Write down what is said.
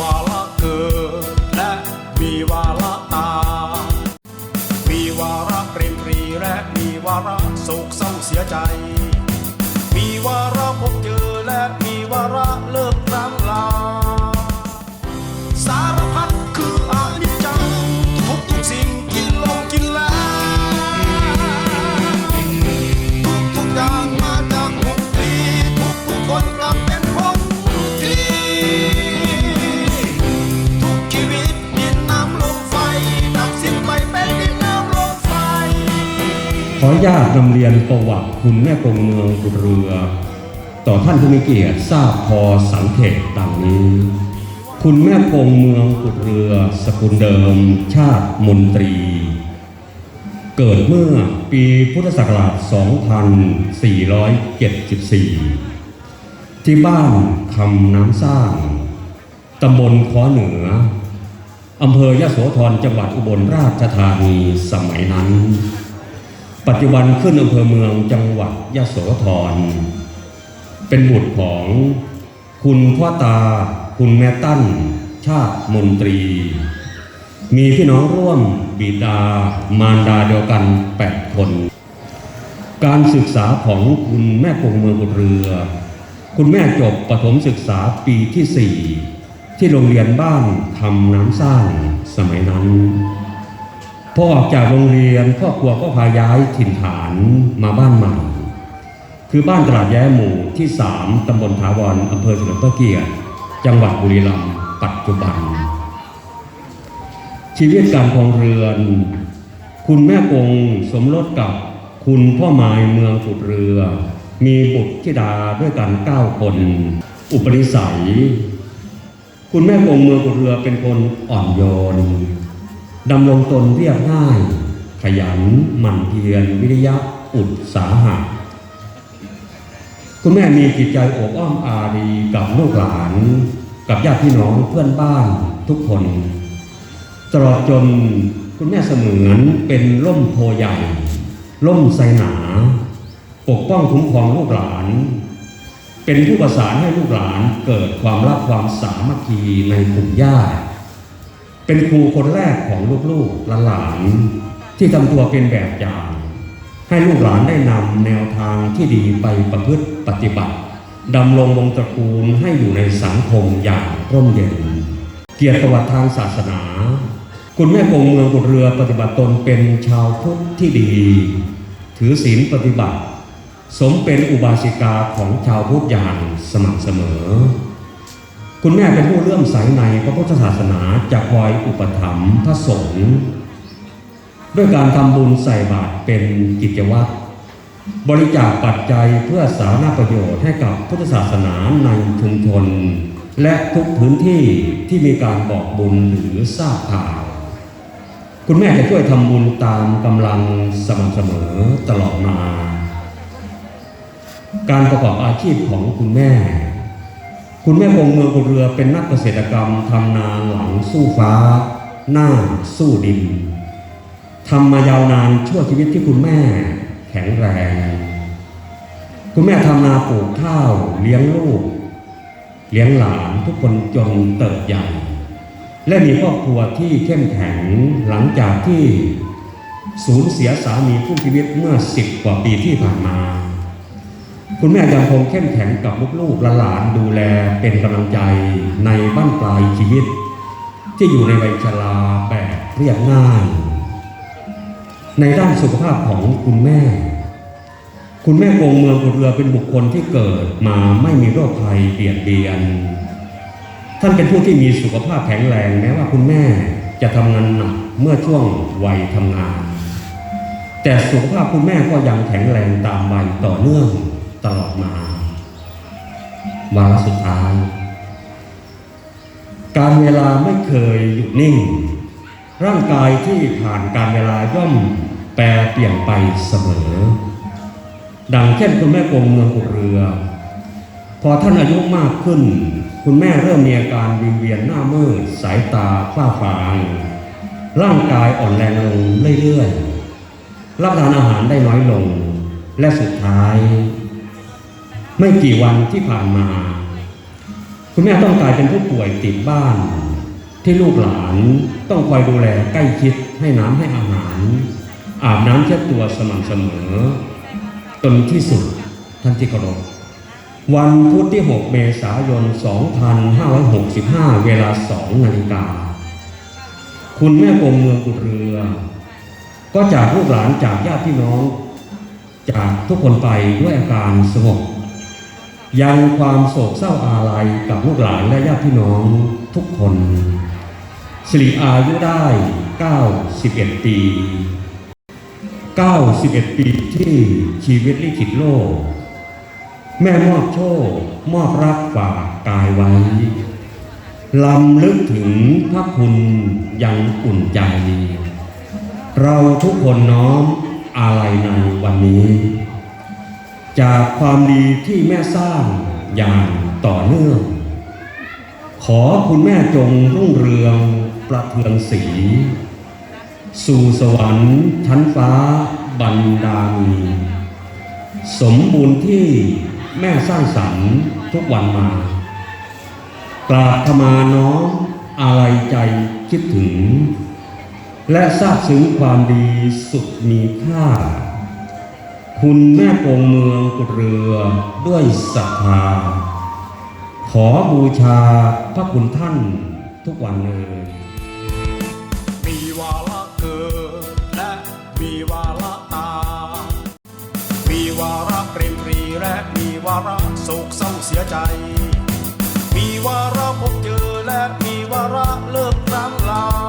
วาระเกิดและมีวาระตายมีวาระเปรมปรีและมีวาระโศกเศร้าเสียใจ ออนุญาตนำเรียนประวัติคุณแม่กงเมืองบุเรือ ต่อท่านผู้มีเกียรติทราบพอสังเกตดังนี้ คุณแม่กงเมืองบุตรเรือ สกุลเดิม ชาติมนตรี เกิดเมื่อปีพุทธศักราช 2474 ที่บ้านคำน้ำสร้างตำบลขอเหนืออำเภอยะโสธรจังหวัดอุบลราชธานีสมัยนั้น ปัจจุบันขึ้นอำเภอเมืองจังหวัดยะโสธร เป็นบุตรของคุณพ่อตา คุณแม่ตั้น ชาติมนตรี มีพี่น้องร่วมบิดามารดาเดียวกัน 8 คน การศึกษาของคุณแม่คงเมืองบุตรเรือ คุณแม่จบประถมศึกษาปีที่ 4 ที่โรงเรียนบ้านทำน้ำสร้างสมัยนั้น พอออกจากโรงเรียนครอบครัวก็พาย้ายถิ่นฐานมาบ้านใหม่ คือบ้านตลาดแย้หมู่ที่3ตำบลถาวรอำเภอเฉลิมพระเกียรติจังหวัดบุรีรัมย์ปัจจุบัน ชีวิตการครองเรือน คุณแม่กงสมรสกับคุณพ่อหมายเมืองขุดเรือ มีบุตรธิดาด้วยกันเก้าคน อุปนิสัย คุณแม่กงเมืองขุดเรือเป็นคนอ่อนโยน ดำรงตนเรียบง่าย ขยันหมั่นเพียรวิริยะอุตสาหะคุณแม่มีจิตใจโอบอ้อมอารีกับลูกหลาน กับญาติพี่น้องเพื่อนบ้านทุกคน ตลอดจนคุณแม่เสมือนเป็นร่มโพใหญ่ ร่มไทรหนา ปกป้องคุ้มครองลูกหลาน เป็นผู้ประสานให้ลูกหลานเกิดความรักความสามัคคีในกลุ่มญาติ เป็นครูคนแรกของลูกๆหลานที่ทำตัวเป็นแบบอย่าง ให้ลูกหลานได้นำแนวทางที่ดีไปประพฤติปฏิบัติดำรงวงตระกูลให้อยู่ในสังคมอย่างร่มเย็น เกียรติประวัติทางศาสนา คุณแม่คงเมืองบุตรเรือปฏิบัติตนเป็นชาวพุทธที่ดี ถือศีลปฏิบัติ สมเป็นอุบาสิกาของชาวพุทธอย่างสม่ำเสมอ คุณแม่เป็นผู้เลื่อมใสในพระพุทธศาสนาจะคอยอุปถัมภ์พระสงฆ์ด้วยการทำบุญใส่บาตรเป็นกิจวัตรบริจาคปัจจัยเพื่อสาธารณประโยชน์ให้กับพุทธศาสนาในชุมชนและทุกพื้นที่ที่มีการบอกบุญหรือทราบข่าว คุณแม่จะช่วยทำบุญตามกำลังสม่ำเสมอตลอดมา การประกอบอาชีพของคุณแม่ คุณแม่คงเมืองกุเรือเป็นนักเกษตรกรรมทำนาหลังสู้ฟ้า หน้าสู้ดินทำมายาวนานชั่วชีวิตที่คุณแม่แข็งแรง คุณแม่ทำนาปลูกข้าวเลี้ยงลูก เลี้ยงหลานทุกคนจนเติบใหญ่ และมีครอบครัวที่เข้มแข็งหลังจากที่สูญเสียสามีผู้ชีวิตเมื่อสิบกว่าปีที่ผ่านมา คุณแม่ยังคงเข้มแข็งกับลูกๆหลานดูแลเป็นกำลังใจในบ้านปลายชีวิต ที่อยู่ในวัยชราแบบเรียบง่าย ในด้านสุขภาพของคุณแม่ คุณแม่กงเมืองกุเรือเป็นบุคคลที่เกิดมาไม่มีโรคภัยเบียดเบียน ท่านเป็นผู้ที่มีสุขภาพแข็งแรงแม้ว่าคุณแม่จะทำงานหนักเมื่อช่วงวัยทำงาน แต่สุขภาพคุณแม่ก็ยังแข็งแรงตามวัยต่อเนื่อง ตลอดมาวาระสุดท้าย การเวลาไม่เคยหยุดนิ่ง ร่างกายที่ผ่านการเวลาย่อมแปรเปลี่ยนไปเสมอ ดังเช่นคุณแม่กงเมืองกุเรือ พอท่านอายุมากขึ้น คุณแม่เริ่มมีอาการวิงเวียนหน้ามืด สายตาฝ้าฟางร่างกายอ่อนแรงลงเรื่อยๆ รับทานอาหารได้น้อยลง และสุดท้าย ไม่กี่วันที่ผ่านมา คุณแม่ต้องกลายเป็นผู้ป่วยติดบ้าน ที่ลูกหลานต้องคอยดูแลใกล้ชิดให้น้ำให้อาหาร อาบน้ำเช็ดตัวสม่ำเสมอจนที่สุดท่านที่เคารพวันพุธที่ 6 เมษายน 2565 เวลา 2 นาฬิกา คุณแม่กรมเมืองกุฎเรือ ก็จากลูกหลานจากญาติพี่น้อง จากทุกคนไปด้วยอาการสงบ ยังความโศกเศร้าอาลัยกับลูกหลานและญาติพี่น้องทุกคนสิริอายุได้ 91 ปี 91 ปีที่ชีวิตลิขิตโลก แม่มอบโชค มอบรักฝากกายไว้ลำลึกถึงพระคุณยังอุ่นใจ เราทุกคนน้อมอาลัยในวันนี้ จากความดีที่แม่สร้างอย่างต่อเนื่อง ขอคุณแม่จงรุ่งเรืองประเทืองสี สู่สวรรค์ชั้นฟ้าบันดาลีสมบูรณ์ที่แม่สร้างสรรค์ทุกวันมากราบขมาน้อมอาลัยใจคิดถึง และทราบซึ้งความดีสุดมีค่า คุณแม่ป่งเมืองกุดเรือด้วยศรัทธา ขอบูชาพระคุณท่านทุกวันเลยมีวาระเกิดและมีวาระตา มีวาระเปรมปรีและมีวาระโศกเศร้าเสียใจ มีวาระพบเจอและมีวาระเลิกร้างลา